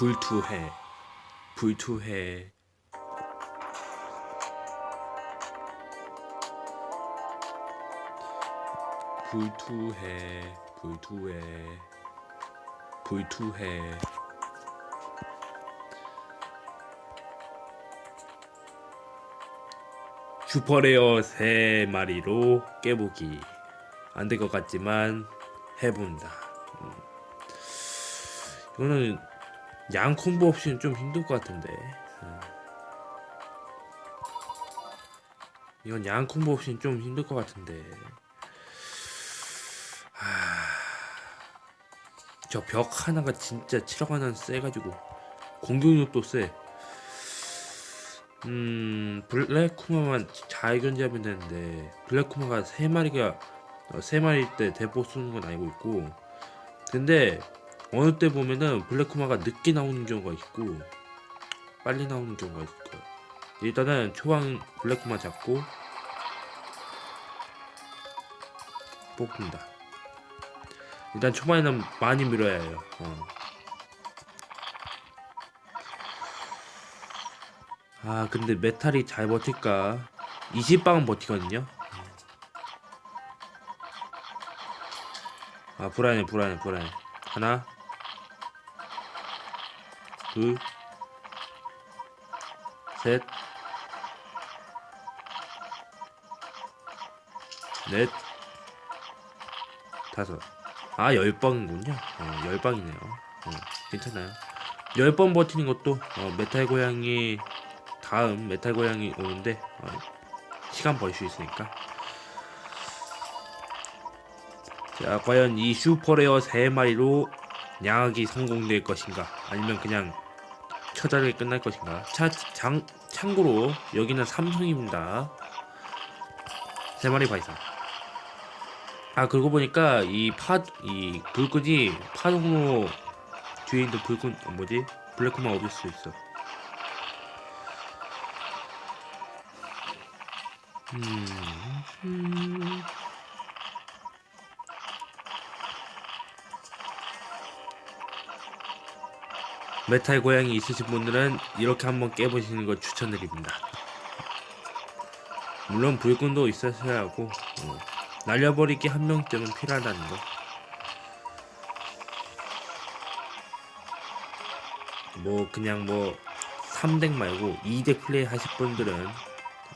불투해. 불투해. 불투해. 불투해. 불투해. 슈퍼레어 세 마리로 깨보기. 안 될 것 같지만 해본다. 음. 이거는 양 콤보 없이는 좀 힘들 것 같은데. 음. 이건 양 콤보 없이는 좀 힘들 것 같은데. 저벽 하나가 진짜 7억 하나 세가지고 공격력도 세. 음 블랙쿠마만 잘 견제하면 되는데 블랙쿠마가 세 마리가 어, 세 마리 때 대포 쏘는 건 알고 있고 근데 어느 때 보면은 블랙쿠마가 늦게 나오는 경우가 있고 빨리 나오는 경우가 있고 일단은 초반 블랙쿠마 잡고 뽑는다. 일단 초반에는 많이 밀어야 해요. 어. 아 근데 메탈이 잘 버틸까? 20방은 버티거든요. 아 불안해 불안해 불안해. 하나 둘 셋 넷 다섯. 아 열 방이군요? 어, 열 방이네요. 어, 괜찮아요. 열 번 버티는 것도 어, 메탈 고양이 다음 메탈 고양이 오는데 어, 시간 벌 수 있으니까. 자 과연 이 슈퍼레어 세 마리로 양악이 성공될 것인가? 아니면 그냥 처자르게 끝날 것인가? 차, 장, 참고로 여기는 삼성입니다. 세 마리 발사. 아 그러고 보니까 이 파 이 불끈이 파동으로 뒤에 있는 불끈 어, 뭐지? 블랙홈만 얻을 수 있어. 음. 메탈 고양이 있으신 분들은 이렇게 한번 깨보시는 걸 추천드립니다. 물론 불끈도 있으셔야 하고 어, 날려버리기 한 명쯤은 필요하다는 거. 뭐 그냥 뭐 3덱 말고 2덱 플레이 하실 분들은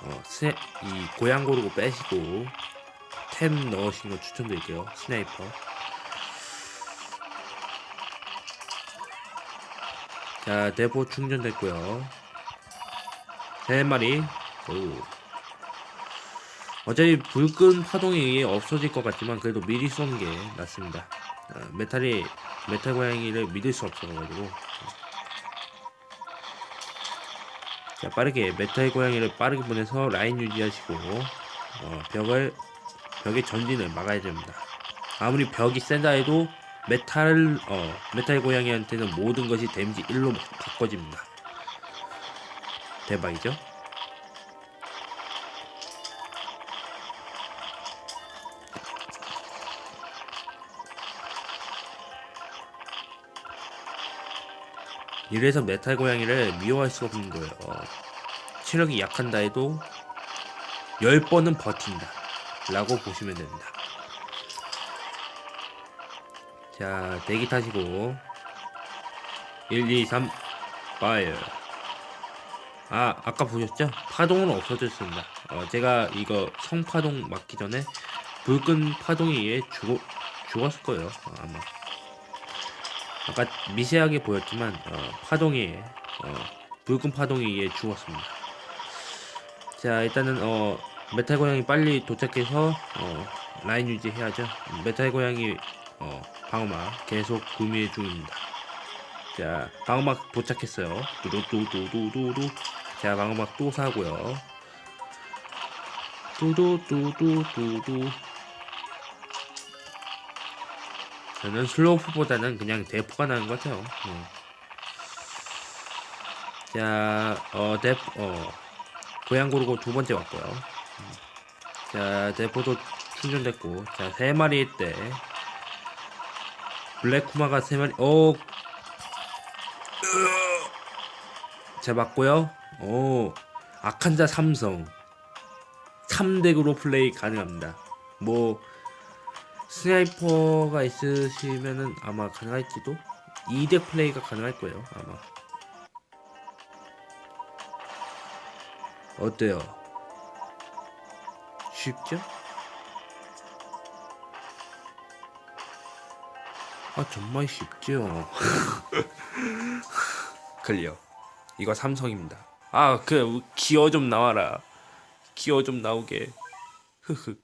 어, 스, 이 고양 고르고 빼시고 템 넣으시는 거 추천드릴게요. 스나이퍼. 자, 대포 충전됐고요. 세 마리. 오. 어차피 불끈 파동에 의해 없어질 것 같지만 그래도 미리 쏘는 게 낫습니다. 어, 메탈이 메탈 고양이를 믿을 수 없어가지고. 자, 빠르게 메탈 고양이를 빠르게 보내서 라인 유지하시고 어, 벽을 벽의 전진을 막아야 됩니다. 아무리 벽이 센다 해도 메탈 어 메탈 고양이한테는 모든 것이 데미지 1로 바꿔집니다. 대박이죠? 이래서 메탈 고양이를 미워할 수 없는 거예요. 체력이 약한다 해도 10번은 버틴다. 라고 보시면 됩니다. 자, 대기 타시고 1, 2, 3 파이어 아, 아까 보셨죠? 파동은 없어졌습니다. 어, 제가 이거 성파동 맞기 전에 불끈 파동에 의해 죽어, 죽었을 거예요. 어, 아마 아까 미세하게 보였지만 어, 파동에 어, 불끈 파동에 의해 죽었습니다. 자, 일단은 어, 메탈 고양이 빨리 도착해서 어, 라인 유지해야죠. 메탈 고양이 어, 방어막 계속 구매 중입니다. 자, 방어막 도착했어요. 두두두두두두. 자, 방어막 또 사고요. 두두두두두두. 저는 슬로프보다는 그냥 대포가 나은 것 같아요. 어. 자, 어, 대, 어, 고양 고르고 두 번째 왔고요. 자, 대포도 충전됐고, 자, 세 마리 때, 블랙쿠마가 세 마리, 어, 잡았고요. 오, 아칸자 삼성 3덱으로 플레이 가능합니다. 뭐 스나이퍼가 있으시면은 아마 가능할지도 2덱 플레이가 가능할 거예요. 아마 어때요? 쉽죠? 아 정말 쉽죠. 클리어. 이거 삼성입니다. 아 그 기어 좀 나와라. 기어 좀 나오게. 흐흐.